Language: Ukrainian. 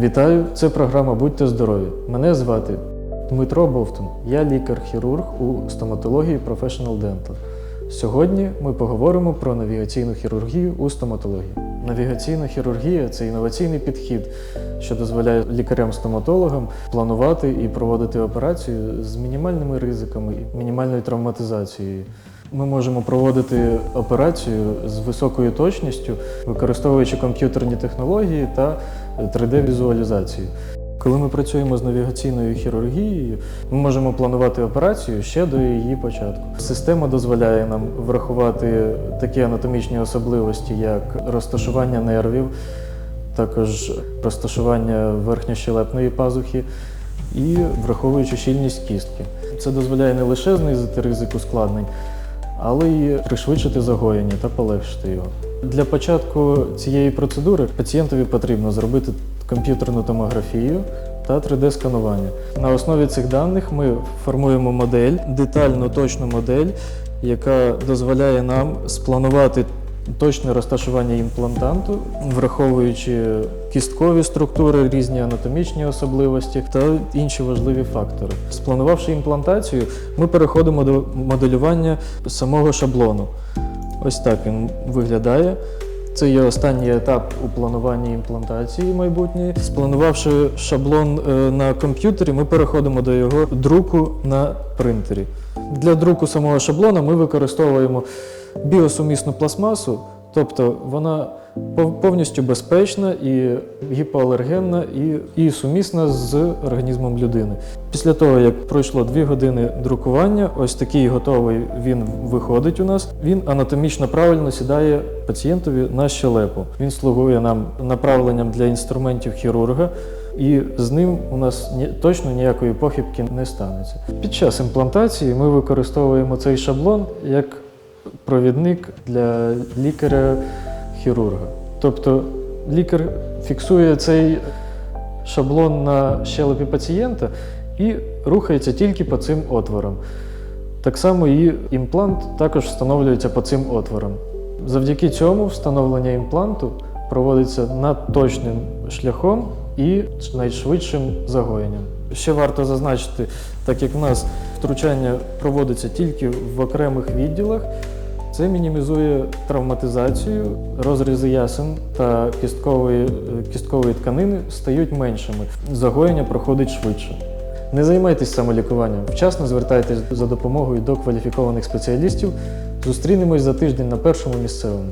Вітаю! Це програма Будьте здорові. Мене звати Дмитро Бовтун. Я лікар-хірург у стоматології Professional Dental. Сьогодні ми поговоримо про навігаційну хірургію у стоматології. Навігаційна хірургія це інноваційний підхід, що дозволяє лікарям-стоматологам планувати і проводити операцію з мінімальними ризиками мінімальною травматизацією. Ми можемо проводити операцію з високою точністю, використовуючи комп'ютерні технології та 3D-візуалізацію. Коли ми працюємо з навігаційною хірургією, ми можемо планувати операцію ще до її початку. Система дозволяє нам врахувати такі анатомічні особливості, як розташування нервів, також розташування верхньощелепної пазухи і враховуючи щільність кістки. Це дозволяє не лише знизити ризик ускладнень, але й пришвидшити загоєння та полегшити його. Для початку цієї процедури пацієнтові потрібно зробити комп'ютерну томографію та 3D-сканування. На основі цих даних ми формуємо модель, детальну точну модель, яка дозволяє нам спланувати точне розташування імплантанту, враховуючи кісткові структури, різні анатомічні особливості та інші важливі фактори. Спланувавши імплантацію, ми переходимо до моделювання самого шаблону. Ось так він виглядає. Це є останній етап у плануванні імплантації майбутньої. Спланувавши шаблон е, на комп'ютері, ми переходимо до його друку на принтері. Для друку самого шаблона ми використовуємо біосумісну пластмасу, тобто вона пов- повністю безпечна і гіпоалергенна, і, і сумісна з організмом людини. Після того, як пройшло 2 години друкування, ось такий готовий він виходить у нас. Він анатомічно правильно сідає пацієнтові на щелепу. Він слугує нам направленням для інструментів хірурга. І з ним у нас точно ніякої похибки не станеться. Під час імплантації ми використовуємо цей шаблон як провідник для лікаря-хірурга. Тобто лікар фіксує цей шаблон на щелепі пацієнта і рухається тільки по цим отворам. Так само і імплант також встановлюється по цим отворам. Завдяки цьому встановлення імпланту проводиться над точним шляхом і найшвидшим загоєнням. Ще варто зазначити, так як в нас втручання проводиться тільки в окремих відділах, це мінімізує травматизацію, розрізи ясен та кісткової, е, кісткової тканини стають меншими. Загоєння проходить швидше. Не займайтесь самолікуванням, вчасно звертайтесь за допомогою до кваліфікованих спеціалістів. Зустрінемось за тиждень на першому місцевому.